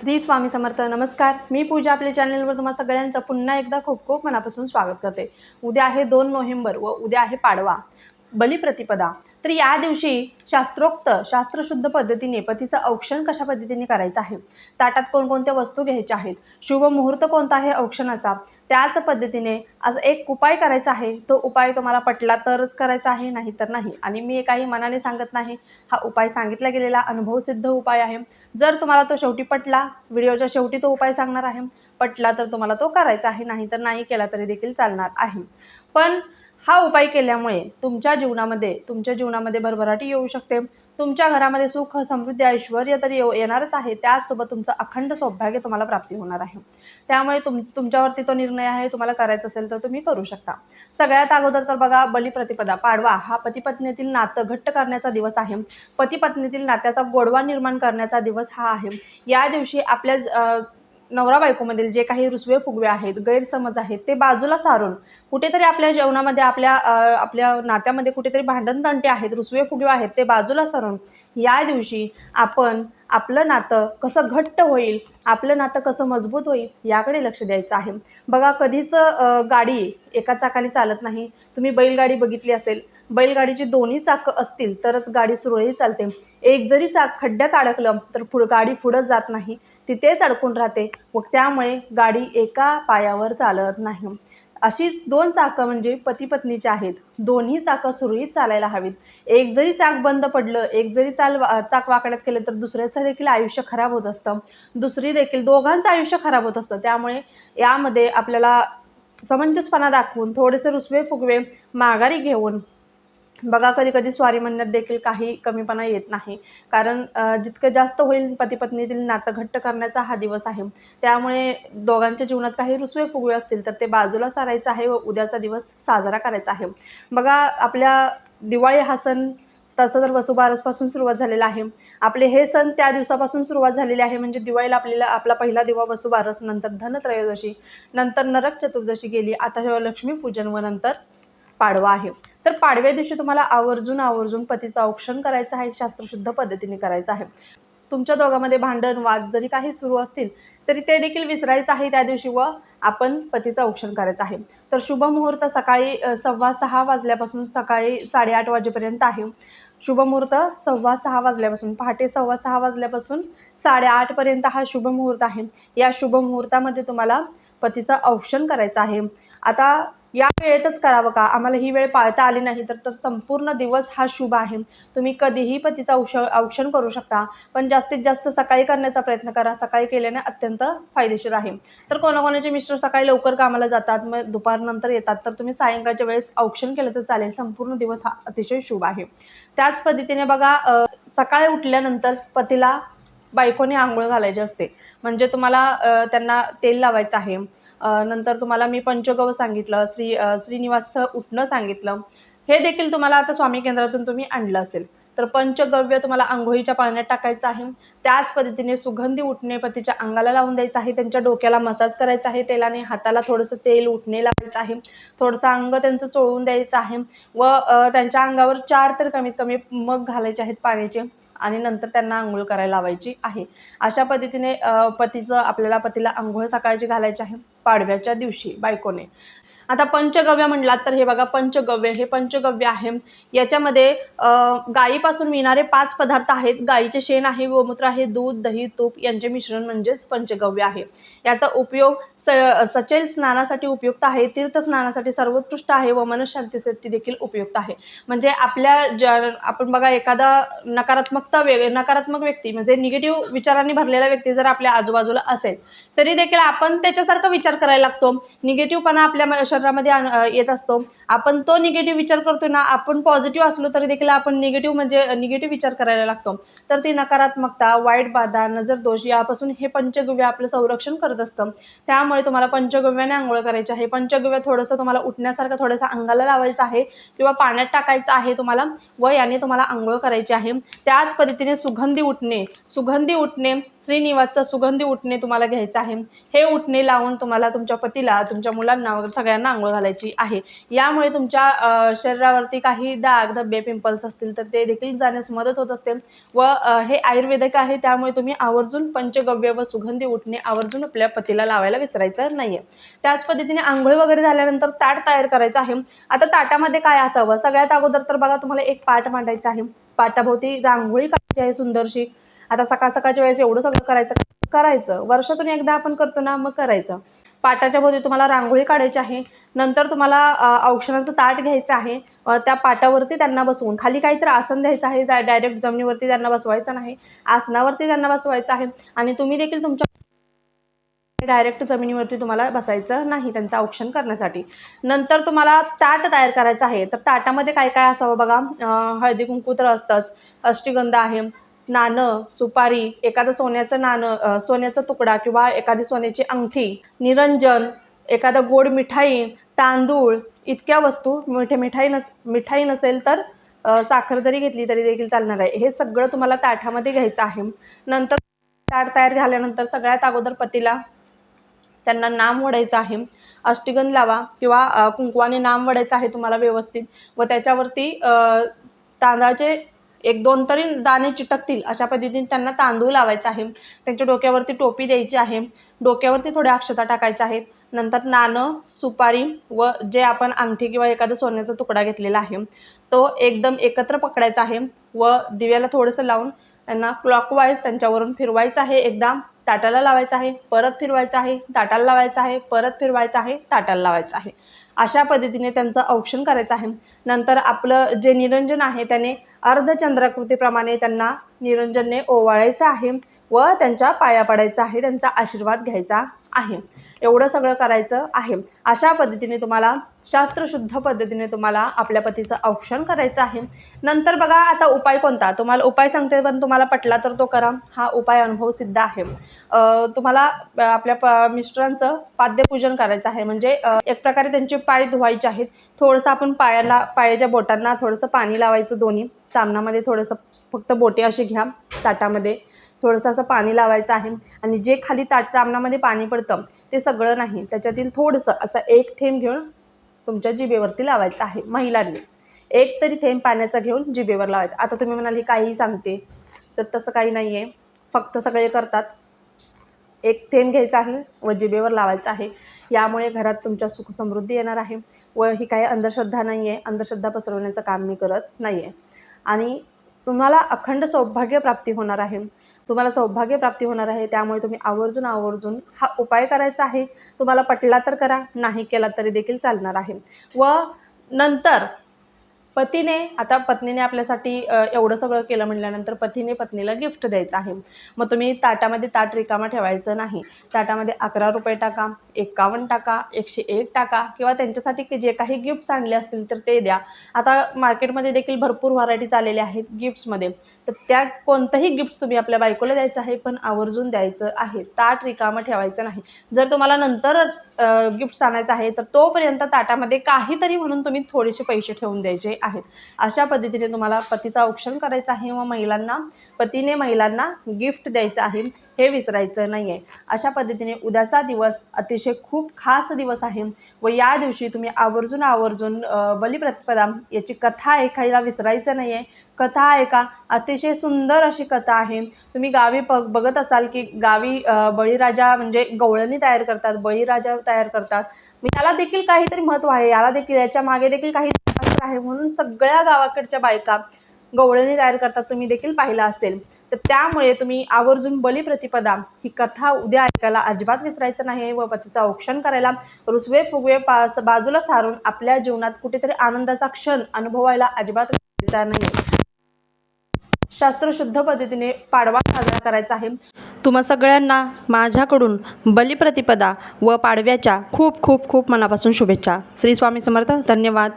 श्री स्वामी समर्थ नमस्कार. मी पूजा आपल्या चॅनलवर तुम्हा सगळ्यांचं पुन्हा एकदा खूप खूप मनापासून स्वागत करते. उद्या आहे दोन नोव्हेंबर व उद्या आहे पाडवा. बलिप्रतिपदा. तर या दिवशी शास्त्रोक्त शास्त्रशुद्ध पद्धतीने पतीचं औक्षण कशा पद्धतीने करायचं आहे? ताटात कोणकोणत्या वस्तू घ्यायच्या आहेत? शुभ मुहूर्त कोणता आहे औक्षणाचा? त्याच पद्धतीने आज एक उपाय करायचा आहे. तो उपाय तुम्हाला पटला तरच करायचा आहे नाही तर नाही. आणि मी काही मनाने सांगत नाही. हा उपाय सांगितला गेलेला अनुभवसिद्ध उपाय आहे. जर तुम्हाला तो शेवटी पटला व्हिडिओच्या शेवटी तो उपाय सांगणार आहे. पटला तर तुम्हाला तो करायचा आहे नाही तर नाही केला तरी देखील चालणार आहे. पण हा उपाय केल्यामुळे तुमच्या जीवनामध्ये तुमच्या जीवनामध्ये भरभराटी येऊ शकते. तुमच्या घरामध्ये सुख समृद्धी ऐश्वर तर येऊ येणारच आहे. त्याचसोबत तुमचं अखंड सौभाग्य तुम्हाला प्राप्ती होणार आहे. त्यामुळे तुम तुमच्यावरती तो निर्णय आहे तुम्हाला करायचा असेल तर तुम्ही करू शकता. सगळ्यात अगोदर तर बघा बलिप्रतिपदा पाडवा हा पतीपत्नीतील नातं घट्ट करण्याचा दिवस आहे. पतीपत्नीतील नात्याचा गोडवा निर्माण करण्याचा दिवस हा आहे. या दिवशी आपल्या नवरा बायकोमधील जे काही रुसवे फुगवे आहेत गैरसमज आहेत ते बाजूला सारून कुठेतरी आपल्या जेवणामध्ये आपल्या आपल्या नात्यामध्ये कुठेतरी भांडणतंटे आहेत रुसवे फुगवे आहेत ते बाजूला सारून या दिवशी आपण आपलं नातं कसं घट्ट होईल आपलं नातं कसं मजबूत होईल याकडे लक्ष द्यायचं आहे. बघा कधीच गाडी एका चाकाने चालत नाही. तुम्ही बैलगाडी बघितली असेल. बैलगाडीची दोन्ही चाकं असतील तरच गाडी सुरळीत चालते. एक जरी चाक खड्ड्यात अडकलं तर फु गाडी पुढं जात नाही. तिथेच अडकून राहते. व त्यामुळे गाडी एका पायावर चालत नाही. अशीच दोन चाकं म्हणजे पती पत्नीची आहेत. दोन्ही चाकं सुरळीत चालायला हवीत. एक जरी चाक बंद पडलं एक जरी चाल चाक वाकड्यात केलं तर दुसऱ्याचं देखील आयुष्य खराब होत असतं. दुसरी देखील दोघांचं आयुष्य खराब होत असतं. त्यामुळे यामध्ये आपल्याला समंजसपणा दाखवून थोडेसे रुसवे फुगवे माघारी घेऊन बघा कधी कधी स्वारी म्हणण्यात देखील काही कमीपणा येत नाही. कारण जितकं जास्त होईल पतीपत्नीतील नातं घट्ट करण्याचा हा दिवस आहे. त्यामुळे दोघांच्या जीवनात काही रुसवे फुगवे असतील तर ते बाजूला सारायचं आहे व उद्याचा दिवस साजरा करायचा आहे. बघा आपल्या दिवाळी हा सण तसं तर वसुबारसपासून सुरुवात झालेला आहे. आपले हे सण त्या दिवसापासून सुरुवात झालेली आहे. म्हणजे दिवाळीला आपल्याला आपला पहिला दिवा वसुबारस नंतर धनत्रयोदशी नंतर नरक चतुर्दशी गेली. आता लक्ष्मीपूजन व नंतर पाडवा आहे. तर पाडव्या दिवशी तुम्हाला आवर्जून आवर्जून पतीचं औक्षण करायचं आहे शास्त्रशुद्ध पद्धतीने करायचं आहे. तुमच्या दोघांमध्ये भांडण वाद जरी काही सुरू असतील तरी ते देखील विसरायचं आहे त्या दिवशी व आपण पतीचं औक्षण करायचं आहे. तर शुभ मुहूर्त सकाळी सव्वा सहा वाजल्यापासून सकाळी साडेआठ वाजेपर्यंत आहे. शुभ मुहूर्त सव्वा सहा वाजल्यापासून पहाटे सव्वा सहा वाजल्यापासून साडेआठपर्यंत हा शुभ मुहूर्त आहे. या शुभ मुहूर्तामध्ये तुम्हाला पतीचं औक्षण करायचं आहे. आता या वेळेतच करावं का? आम्हाला ही वेळ पाळता आली नाही तर तर संपूर्ण दिवस हा शुभ आहे. तुम्ही कधीही पतीचं औष औक्षण करू शकता पण जास्तीत जास्त सकाळी करण्याचा प्रयत्न करा. सकाळी केल्याने अत्यंत फायदेशीर आहे. तर कोणाकोणाचे मिस्टर सकाळी लवकर कामाला जातात मग दुपारनंतर येतात तर तुम्ही सायंकाळच्या वेळेस औक्षण केलं तर चालेल. संपूर्ण दिवस हा अतिशय शुभ आहे. त्याच पद्धतीने बघा सकाळी उठल्यानंतर पतीला बायकोने आंघोळ घालायची असते. म्हणजे तुम्हाला त्यांना तेल लावायचं आहे. नंतर तुम्हाला मी पंचगव सांगितलं श्री श्रीनिवासचं उठणं सांगितलं. हे देखील तुम्हाला आता स्वामी केंद्रातून तुम्ही आणलं असेल. तर पंचगव्य तुम्हाला आंघोळीच्या पाण्यात टाकायचं आहे. त्याच पद्धतीने सुगंधी उठणे पतीच्या अंगाला लावून द्यायचं आहे. त्यांच्या डोक्याला मसाज करायचा आहे. तेलाने हाताला थोडंसं तेल उठणे लावायचं आहे. थोडंसं अंग त्यांचं चोळून द्यायचं आहे. व त्यांच्या अंगावर चार तर कमीत कमी मग घालायचे आहेत पाण्याचे. आणि नंतर त्यांना आंघोळ करायला लावायची आहे. अशा पद्धतीने पतीचं आपल्याला पतीला आंघोळ सकाळची घालायची आहे पाडव्याच्या दिवशी बायकोने. आता पंचगव्य म्हणलात तर हे बघा पंचगव्य हे पंचगव्य आहे. याच्यामध्ये गायीपासून मिळणारे पाच पदार्थ आहेत. गायीचे शेण आहे गोमूत्र आहे दूध दही तूप यांचे मिश्रण म्हणजेच पंचगव्य आहे. याचा उपयोग स सचैल स्नानासाठी उपयुक्त आहे तीर्थस्नानासाठी सर्वोत्कृष्ट आहे व मनशांतीसाठी देखील उपयुक्त आहे. म्हणजे आपल्या ज आपण बघा एखादा नकारात्मकता वे नकारात्मक व्यक्ती म्हणजे निगेटिव्ह विचारांनी भरलेला व्यक्ती जर आपल्या आजूबाजूला असेल तरी देखील आपण त्याच्यासारखा विचार करायला लागतो. निगेटिव्हपणा आपल्या शरीरामध्ये आण- येत असतो. आपण तो निगेटिव्ह विचार करतो ना आपण पॉझिटिव्ह असलो तरी देखील आपण निगेटिव्ह म्हणजे निगेटिव्ह विचार करायला लागतो. तर ती नकारात्मकता वाईट बाधा नजर दोष यापासून हे पंचगव्य आपलं संरक्षण करत असतं. त्यामुळे तुम्हाला पंचगव्याने आंघोळ करायची आहे. पंचगव्य थोडंसं तुम्हाला उठण्यासारखं थोडंसं अंगाला लावायचं आहे किंवा पाण्यात टाकायचं आहे तुम्हाला व याने तुम्हाला आंघोळ करायची आहे. त्याच पद्धतीने सुगंधी उठणे. सुगंधी उठणे श्रीनिवासचा सुगंधी उठणे तुम्हाला घ्यायचं आहे. हे उठणे लावून तुम्हाला तुमच्या पतीला तुमच्या मुलांना वगैरे सगळ्यांना आंघोळ घालायची आहे. यामुळे तुमच्या शरीरावरती काही डाग धब्बे पिंपल्स असतील तर ते देखील जाण्यास मदत होत असते व हे आयुर्वेदिक आहे त्यामुळे तुम्ही आवर्जून पंचगव्य व सुगंधी उठणे आवर्जून आपल्या पतीला लावायला विसरायचं नाही आहे त्याच पद्धतीने आंघोळ वगैरे झाल्यानंतर ताट तयार करायचं आहे. आता ताटामध्ये काय असावं? सगळ्यात अगोदर तर बघा तुम्हाला एक पाट मांडायचा आहे. पाटाभोवती रांगोळी काढायची आहे सुंदरशी. आता सकाळ सकाळच्या वेळेस एवढं सगळं करायचं करायचं. वर्षातून एकदा आपण करतो ना मग करायचं. पाटाच्या भोवती तुम्हाला रांगोळी काढायची आहे. नंतर तुम्हाला औक्षणाचं औषधाचं ताट घ्यायचं आहे. त्या पाटावरती त्यांना बसवून. खाली काहीतरी आसन द्यायचं आहे. जा डायरेक्ट जमिनीवरती त्यांना बसवायचं नाही. आसनावरती त्यांना बसवायचं आहे. आणि तुम्ही देखील तुमच्या डायरेक्ट जमिनीवरती तुम्हाला बसायचं नाही त्यांचं औक्षण करण्यासाठी. नंतर तुम्हाला ताट तयार करायचं आहे. तर ताटामध्ये काय काय असावं बघा. हळदी कुंकू तर असतंच. अष्टीगंध आहे. नाणं सुपारी एखादं सोन्याचं नाणं सोन्याचा तुकडा किंवा एखादी सोन्याची अंगठी निरंजन एखादं गोड मिठाई तांदूळ इतक्या वस्तू मिठे मिठाई नस मिठाई नसेल तर साखर जरी घेतली तरी देखील चालणार आहे. हे सगळं तुम्हाला ताठामध्ये घ्यायचं आहे. नंतर ताट तयार झाल्यानंतर सगळ्यात अगोदर पतीला त्यांना नाम वडायचं आहे. अष्टगंध लावा किंवा कुंकवाने नाम वडायचं आहे तुम्हाला व्यवस्थित व त्याच्यावरती तांदळाचे एक दोन तरी दाणे चिटकतील. अशा पद्धतीने त्यांना तांदूळ लावायचा आहे. त्यांच्या डोक्यावरती टोपी द्यायची आहे. डोक्यावरती थोड्या अक्षता टाकायच्या आहेत. नंतर नाणं सुपारी व जे आपण अंगठी किंवा एखादा सोन्याचा तुकडा घेतलेला आहे तो एकदम एकत्र पकडायचा आहे व दिव्याला थोडंसं लावून त्यांना क्लॉकवाईज त्यांच्यावरून फिरवायचं आहे. एकदा ताटाला लावायचं आहे परत फिरवायचं आहे ताटाला लावायचं आहे परत फिरवायचं आहे ताटाला लावायचं आहे. अशा पद्धतीने त्यांचं औक्षण करायचं आहे. नंतर आपलं जे निरंजन आहे त्याने अर्धचंद्राकृतीप्रमाणे त्यांना निरंजनने ओवाळायचं आहे व त्यांच्या पाया पडायचा आहे त्यांचा आशीर्वाद घ्यायचा आहे. एवढं सगळं करायचं आहे. अशा पद्धतीने तुम्हाला शास्त्रशुद्ध पद्धतीने तुम्हाला आपल्या पतीचं औक्षण करायचं आहे. नंतर बघा आता उपाय कोणता? तुम्हाला उपाय सांगते पण तुम्हाला पटला तर तो करा. हा उपाय अनुभव सिद्ध आहे. तुम्हाला आपल्या प मिस्टरांचं पाद्यपूजन करायचं आहे. म्हणजे एक प्रकारे त्यांचे पाय धुवायचे आहेत. थोडंसं आपण पायाला पायाच्या बोटांना थोडंसं पाणी लावायचं दोन्ही. तामणामध्ये थोडंसं फक्त बोटे असे घ्या ताटामध्ये. थोडंसं असं पाणी लावायचं आहे. आणि जे खाली ताट तामणामध्ये पाणी पडतं ते सगळं नाही. त्याच्यातील थोडंसं असं एक थेंब घेऊन तुमच्या जिभेवरती लावायचं आहे महिलांनी. एक तरी थेंब पाण्याचा घेऊन जिभेवर लावायचं. आता तुम्ही म्हणाली काहीही सांगते. तर तसं काही नाही आहे फक्त सगळे करतात. एक थेंब घ्यायचा आहे व जिभेवर लावायचं आहे. यामुळे घरात तुमच्या सुख समृद्धी येणार आहे व ही काही अंधश्रद्धा नाही आहे अंधश्रद्धा पसरवण्याचं काम मी करत नाही आहे आणि तुम्हाला अखंड सौभाग्य प्राप्ती होणार आहे. तुम्हाला सौभाग्य प्राप्ती होणार आहे. त्यामुळे तुम्ही आवर्जून आवर्जून हा उपाय करायचा आहे. तुम्हाला पटला तर करा नाही केला तरी देखील चालणार आहे. व नंतर पतीने आता पत्नीने आपल्यासाठी एवढं सगळं केलं म्हटल्यानंतर पतीने पत्नीला गिफ्ट द्यायचं आहे. मग तुम्ही ताटामध्ये ताट रिकामा ठेवायचं नाही. ताटामध्ये अकरा रुपये टाका एकावन्न टाका एकशे एक टाका किंवा त्यांच्यासाठी की जे काही गिफ्ट्स आणले असतील तर ते द्या. आता मार्केटमध्ये देखील भरपूर व्हरायटीज आलेल्या आहेत गिफ्ट्समध्ये तर त्या कोणतंही गिफ्ट्स तुम्ही आपल्या बायकोला द्यायचं आहे पण आवर्जून द्यायचं आहे. ताट रिकामं ठेवायचं नाही. जर तुम्हाला नंतर गिफ्ट्स आणायचं आहे तर तोपर्यंत ताटामध्ये काहीतरी म्हणून तुम्ही थोडेसे पैसे ठेवून द्यायचे आहेत. अशा पद्धतीने तुम्हाला पतीचं औक्षण करायचं आहे व महिलांना पतीने महिलांना गिफ्ट द्यायचं आहे हे विसरायचं नाही आहे अशा पद्धतीने उद्याचा दिवस अतिशय खूप खास दिवस आहे व या दिवशी तुम्ही आवर्जून आवर्जून बलिप्रतिपदा याची कथा ऐकायला विसरायचं नाही आहे कथा ऐका अतिशय सुंदर अशी कथा आहे. तुम्ही गावी प बघत असाल की गावी बळीराजा म्हणजे गवळणी तयार करतात बळीराजा तयार करतात. याला देखील काहीतरी महत्त्व आहे याला देखील याच्या मागे देखील काही आहे म्हणून सगळ्या गावाकडच्या बायका गवळणी तयार करतात तुम्ही देखील पाहिलं असेल. तर त्यामुळे तुम्ही आवर्जून बलिप्रतिपदा ही कथा उद्या ऐकायला अजिबात विसरायचं नाही व पतीचा औक्षण करायला रुसवे फुगवे पास बाजूला सारून आपल्या जीवनात कुठेतरी आनंदाचा क्षण अनुभवायला अजिबात विसरायचा नाही. शास्त्रशुद्ध पद्धतीने पाडवा साजरा करायचा आहे. तुम्हा सगळ्यांना माझ्याकडून बलिप्रतिपदा व पाडव्याच्या खूप खूप खूप मनापासून शुभेच्छा. श्री स्वामी समर्थ. धन्यवाद.